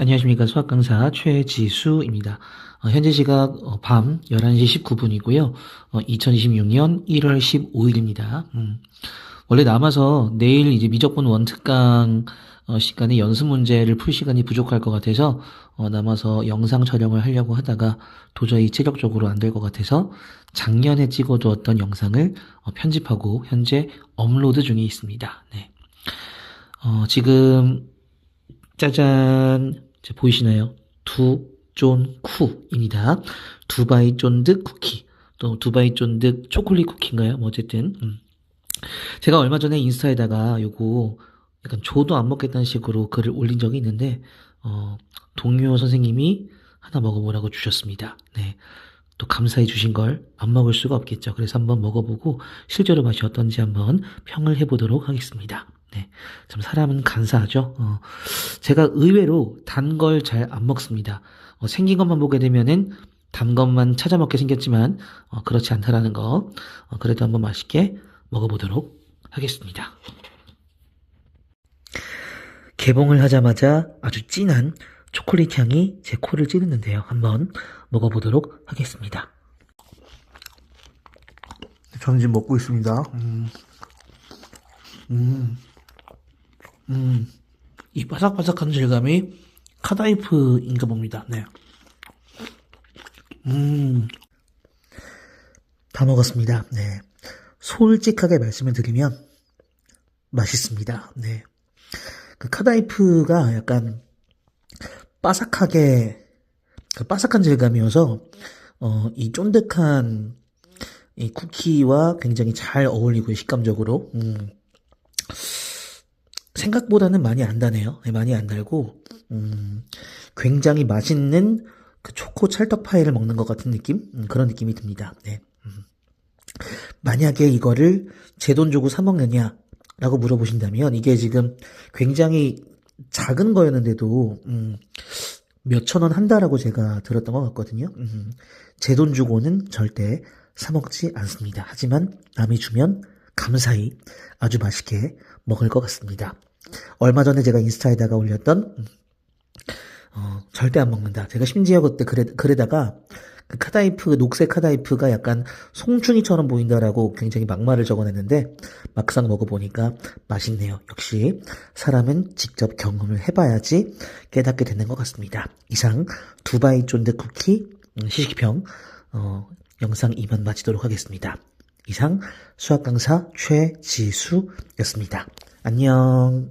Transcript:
안녕하십니까. 수학 강사 최지수입니다. 어, 현재 시각 어, 밤 11시 19분이고요. 2026년 1월 15일입니다. 음, 원래 남아서 내일 이제 미적분 원특강 어, 시간에 연습 문제를 풀 시간이 부족할 것 같아서 어, 남아서 영상 촬영을 하려고 하다가 도저히 체력적으로 안 될 것 같아서 작년에 찍어두었던 영상을 어, 편집하고 현재 업로드 중에 있습니다. 네. 어, 지금 짜잔 자, 보이시나요? 두쫀쿠입니다. 두바이 쫀득 쿠키 또 두바이 쫀득 초콜릿 쿠키인가요? 뭐 어쨌든 음. 제가 얼마 전에 인스타에다가 요거 약간 조도 안 먹겠다는 식으로 글을 올린 적이 있는데 어, 동료 선생님이 하나 먹어보라고 주셨습니다. 네. 또 감사해 주신 걸 안 먹을 수가 없겠죠. 그래서 한번 먹어보고 실제로 맛이 어떤지 한번 평을 해보도록 하겠습니다. 네. 참 사람은 간사하죠. 어, 제가 의외로 단 걸 잘 안 먹습니다. 어, 생긴 것만 보게 되면은 단 것만 찾아 먹게 생겼지만 어, 그렇지 않다라는 거 어, 그래도 한번 맛있게 먹어보도록 하겠습니다. 개봉을 하자마자 아주 진한 초콜릿 향이 제 코를 찌르는데요. 한번 먹어보도록 하겠습니다. 저는 지금 먹고 있습니다. 음, 음, 음, 이 바삭바삭한 질감이 카다이프인가 봅니다. 네. 음, 다 먹었습니다. 네. 솔직하게 말씀을 드리면 맛있습니다. 네. 그 카다이프가 약간 바삭하게 그 바삭한 질감이어서 어, 이 쫀득한 이 쿠키와 굉장히 잘 어울리고요 식감적으로 음, 생각보다는 많이 안 다네요 네, 많이 안 달고 음, 굉장히 맛있는 그 초코 찰떡 파이를 먹는 것 같은 느낌 음, 그런 느낌이 듭니다 네. 음. 만약에 이거를 제 돈 주고 사 먹느냐 라고 물어보신다면 이게 지금 굉장히 작은 거였는데도 음, 몇천 원 한다라고 제가 들었던 것 같거든요. 음, 제 돈 주고는 절대 사 먹지 않습니다. 하지만 남이 주면 감사히 아주 맛있게 먹을 것 같습니다. 얼마 전에 제가 인스타에다가 올렸던 음, 어, 절대 안 먹는다. 제가 심지어 그때 그래, 그래다가 그 카다이프, 녹색 카다이프가 약간 송충이처럼 보인다라고 굉장히 막말을 적어냈는데 막상 먹어보니까 맛있네요. 역시 사람은 직접 경험을 해봐야지 깨닫게 되는 것 같습니다. 이상 두바이 쫀득 쿠키 음, 시식평 어, 영상 이만 마치도록 하겠습니다. 이상 수학 강사 최지수였습니다. 안녕.